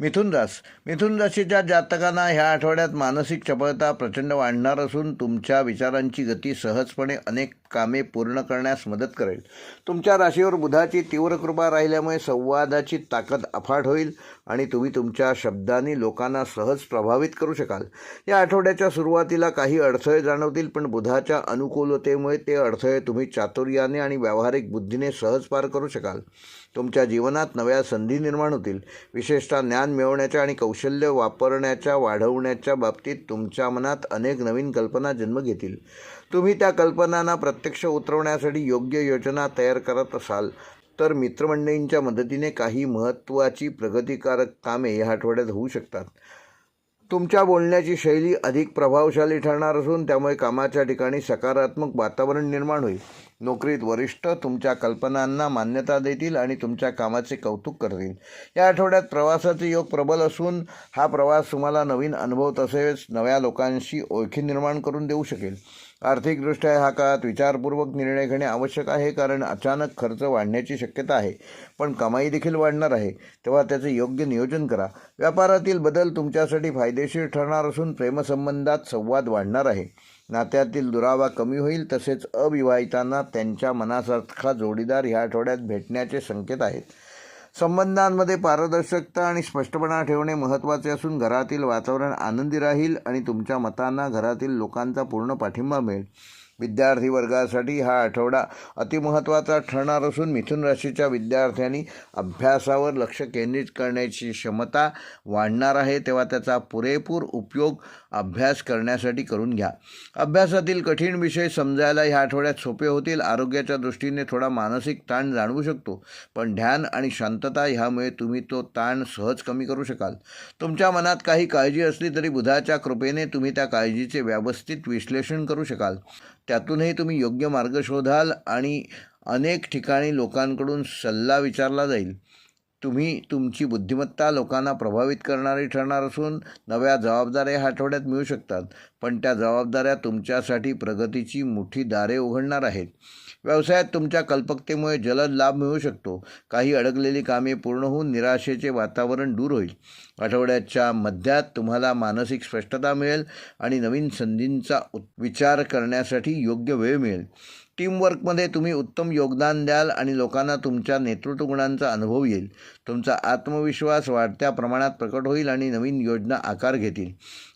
मिथुनदास रास जातकांना ह्या आठवड्यात मानसिक चपळता प्रचंड वाढणार असून तुमच्या विचारांची गती सहजपणे अनेक कामे पूर्ण करण्यास मदत करेल. तुमच्या राशीवर बुधाची तीव्र कृपा राहिल्यामुळे संवादाची ताकद अफाट होईल आणि तुम्ही तुमच्या शब्दांनी लोकांना सहज प्रभावित करू शकाल. या आठवड्याच्या सुरुवातीला काही अडथळे जाणवतील पण बुधाच्या अनुकूलतेमुळे ते अडथळे तुम्ही चातुर्याने आणि व्यावहारिक बुद्धीने सहज पार करू शकाल. तुमच्या जीवनात नव्या संधी निर्माण होतील. विशेषतः ज्ञान मिळवण्याच्या आणि कौशल्य वापरण्याच्या वाढवण्याच्या बाबतीत तुमच्या मनात अनेक नवीन कल्पना जन्म घेतील. तुम्ही त्या कल्पनांना प्रत्यक्ष उतरवण्यासाठी योग्य योजना तयार करत असाल तर मित्रमंडळींच्या मदतीने काही महत्त्वाची प्रगतिकारक कामे या आठवड्यात होऊ शकतात. तुमच्या बोलण्याची शैली अधिक प्रभावशाली ठरणार असून त्यामुळे कामाच्या ठिकाणी सकारात्मक वातावरण निर्माण होईल. नोकरीत वरिष्ठ तुमच्या कल्पनांना मान्यता देतील आणि तुमच्या कामाचे कौतुक करतील. या आठवड्यात प्रवासाचे योग प्रबल असून हा प्रवास तुम्हाला नवीन अनुभव तसेच नव्या लोकांशी ओळखी निर्माण करून देऊ शकेल. आर्थिकदृष्ट्या ह्या काळात विचारपूर्वक निर्णय घेणे आवश्यक आहे कारण अचानक खर्च वाढण्याची शक्यता आहे. पण कमाई देखील वाढणार आहे. तेव्हा त्याचे योग्य नियोजन करा. व्यापारातील बदल तुमच्यासाठी फायदेशीर ठरणार असून प्रेमसंबंधात संवाद वाढणार आहे. नात्यातील दुरावा कमी होईल तसेच अविवाहितांना त्यांच्या मनासारखा जोडीदार ह्या आठवड्यात भेटण्याचे संकेत आहेत. संबंधांमध्ये पारदर्शकता आणि स्पष्टपणा ठेवणे महत्त्वाचे असून घरातील वातावरण आनंदी राहील आणि तुमच्या मतांना घरातील लोकांचा पूर्ण पाठिंबा मिळेल. विद्यार्थी वर्गासाठी हा आठवडा अतिमहत्त्वाचा ठरणार असून मिथुन राशीच्या विद्यार्थ्यांनी अभ्यासावर लक्ष केंद्रित करण्याची क्षमता वाढणार आहे. तेव्हा त्याचा पुरेपूर उपयोग अभ्यास करण्यासाठी करून घ्या. अभ्यासातील कठीण विषय समजायला ह्या आठवड्यात सोपे होतील. आरोग्याच्या दृष्टीने थोडा मानसिक ताण जाणवू शकतो पण ध्यान आणि शांतता ह्यामुळे तुम्ही तो ताण सहज कमी करू शकाल. तुमच्या मनात काही काळजी असली तरी बुधाच्या कृपेने तुम्ही त्या काळजीचे व्यवस्थित विश्लेषण करू शकाल. त्यातूनही तुम्ही योग्य मार्ग शोधाल आणि अनेक ठिकाणी लोकांकडून सल्ला विचारला जाईल. तुम्ही तुमची बुद्धिमत्ता लोकांना प्रभावित करणारी ठरणार असून नव्या जबाबदाऱ्या ह्या आठवड्यात मिळू शकतात. पण त्या जबाबदाऱ्या तुमच्यासाठी प्रगतीची मोठी दारे उघडणार आहेत. व्यवसायात तुमच्या कल्पकतेमुळे जलद लाभ मिळू शकतो. काही अडकलेली कामे पूर्ण होऊन निराशेचे वातावरण दूर होईल. आठवड्याच्या मध्यात तुम्हाला मानसिक स्पष्टता मिळेल आणि नवीन संधींचा उत- विचार करण्यासाठी योग्य वेळ मिळेल. टीमवर्कमध्ये तुम्ही उत्तम योगदान द्याल आणि लोकांना तुमच्या नेतृत्व गुणांचा अनुभव येईल. तुमचा आत्मविश्वास वाढत्या प्रमाणात प्रकट होईल आणि नवीन योजना आकार घेतील.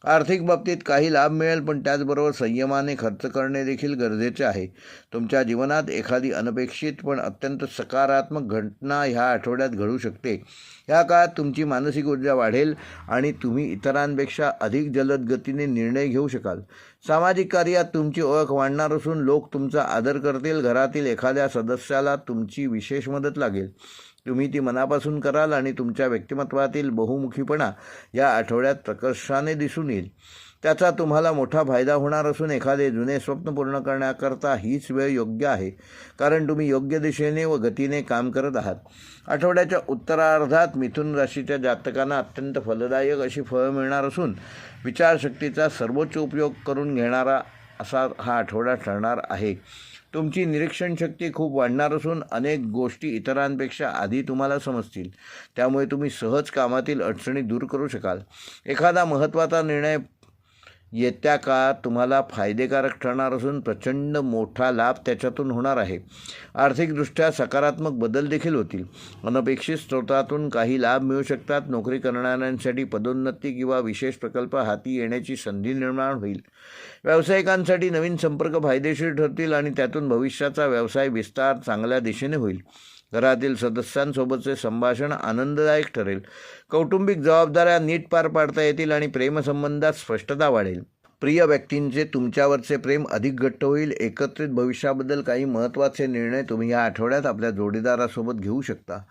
आर्थिक बाबतीत काही लाभ मिळेल पण त्याचबरोबर संयमाने खर्च करणे देखील गरजेचे आहे. तुमच्या जीवनात एखादी अनपेक्षित पण अत्यंत सकारात्मक घटना ह्या आठवड्यात घडू शकते. या काळात तुमची मानसिक ऊर्जा वाढेल आणि तुम्ही इतरांपेक्षा अधिक जलद गतीने निर्णय घेऊ शकाल. सामाजिक कार्यात तुमची ओळख वाढणार असून लोक तुमचा आदर करतील घरातील एखाद्या सदस्याला तुमची विशेष मदत लागेल. तुम्ही ती मनापासून कराल आणि तुमच्या व्यक्तिमत्वातील बहुमुखीपणा या आठवड्यात प्रकर्षाने दिसून येईल. त्याचा तुम्हाला मोठा फायदा होणार असून एखादे जुने स्वप्न पूर्ण करण्याकरता हीच वेळ योग्य आहे. कारण तुम्ही योग्य दिशेने व गतीने काम करत आहात. आठवड्याच्या उत्तरार्धात मिथुन राशीच्या जातकांना अत्यंत फलदायक अशी फळं मिळणार असून विचारशक्तीचा सर्वोच्च उपयोग करून घेणारा असा हा आठवडा ठरणार आहे. तुमची निरीक्षणशक्ती खूप वाढणार असून अनेक गोष्टी इतरांपेक्षा आधी तुम्हाला समजतील. त्यामुळे तुम्ही सहज कामातील अडचणी दूर करू शकाल. एखादा महत्त्वाचा निर्णय येत्या काळात तुम्हाला फायदेकारक ठरणार असून प्रचंड मोठा लाभ त्याच्यातून होणार आहे. आर्थिकदृष्ट्या सकारात्मक बदल देखील होतील. अनपेक्षित स्रोतातून काही लाभ मिळू शकतात. नोकरी करणाऱ्यांसाठी पदोन्नती किंवा विशेष प्रकल्प हाती येण्याची संधी निर्माण होईल. व्यावसायिकांसाठी नवीन संपर्क फायदेशीर ठरतील आणि त्यातून भविष्याचा व्यवसाय विस्तार चांगल्या दिशेने होईल. घरातील सदस्यांसोबतचे संभाषण आनंददायक ठरेल. कौटुंबिक जबाबदाऱ्या नीट पार पाडता येतील आणि प्रेमसंबंधात स्पष्टता वाढेल. प्रिय व्यक्तींचे तुमच्यावरचे प्रेम अधिक घट्ट होईल. एकत्रित भविष्याबद्दल काही महत्त्वाचे निर्णय तुम्ही या आठवड्यात आपल्या जोडीदारासोबत घेऊ शकता.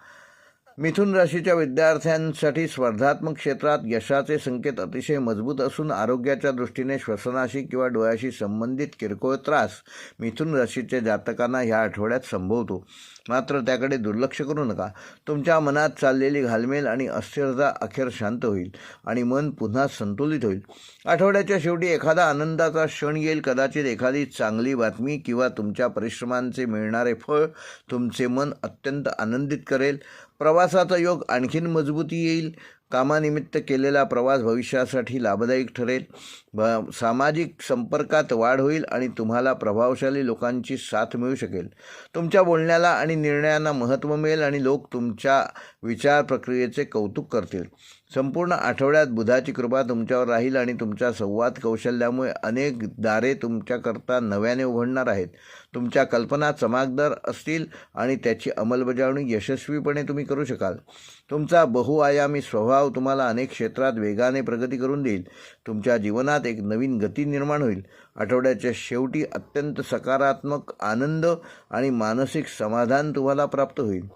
मिथुन राशीच्या विद्यार्थ्यांसाठी स्पर्धात्मक क्षेत्रात यशाचे संकेत अतिशय मजबूत असून आरोग्याच्या दृष्टीने श्वसनाशी किंवा डोळ्याशी संबंधित किरकोळ त्रास मिथुन राशीच्या जातकांना ह्या आठवड्यात संभवतो. मात्र त्याकडे दुर्लक्ष करू नका. तुमच्या मनात चाललेली घालमेल आणि अस्थिरता अखेर शांत होईल आणि मन पुन्हा संतुलित होईल. आठवड्याच्या शेवटी एखादा आनंदाचा क्षण येईल. कदाचित एखादी चांगली बातमी किंवा तुमच्या परिश्रमांचे मिळणारे फळ तुमचे मन अत्यंत आनंदित करेल. प्रवासाचा योग आणखीन मजबूती येईल. कामानिमित्त केलेला प्रवास भविष्यासाठी लाभदायक ठरेल. ब सामाजिक संपर्कात वाढ होईल आणि तुम्हाला प्रभावशाली लोकांची साथ मिळू शकेल. तुमच्या बोलण्याला आणि निर्णयांना महत्त्व मिळेल आणि लोक तुमच्या विचार प्रक्रियेचे कौतुक करतील. संपूर्ण आठवड्यात बुधाची कृपा तुमच्यावर राहील आणि तुमच्या संवाद कौशल्यामुळे अनेक दारे तुमच्याकरता नव्याने उघडणार आहेत. तुमच्या कल्पना चमाकदार असतील आणि त्याची अंमलबजावणी यशस्वीपणे तुम्ही करू शकाल. तुमचा बहुआयामी स्वभाव तुम्हाला अनेक क्षेत्रात वेगाने प्रगती करून देईल. तुमच्या जीवनात एक नवीन गती निर्माण होईल. आठवड्याच्या शेवटी अत्यंत सकारात्मक आनंद आणि मानसिक समाधान तुम्हाला प्राप्त होईल.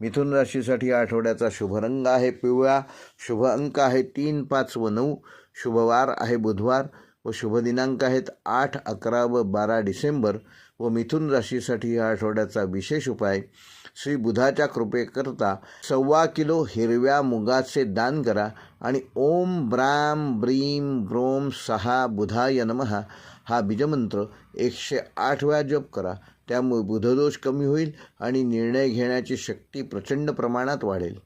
मिथुन राशीसाठी या आठवड्याचा शुभरंग आहे. पिवळा शुभ अंक आहे. तीन पाच व नऊ. शुभवार आहे. बुधवार. व शुभ दिनांक आहेत आठ अकरा व बारा डिसेंबर व मिथुन राशीसाठी या आठवड्याचा विशेष उपाय श्री बुधाच्या कृपेकरता सव्वा किलो हिरव्या मुगाचे दान करा आणि ओम ब्राम ब्रीम ब्रोम सहा बुधाय नमहा हा बीजमंत्र एकशे आठ वेळा जप करा. त्यामुळे बुधदोष कमी होईल आणि निर्णय घेण्याची शक्ती प्रचंड प्रमाणात वाढेल.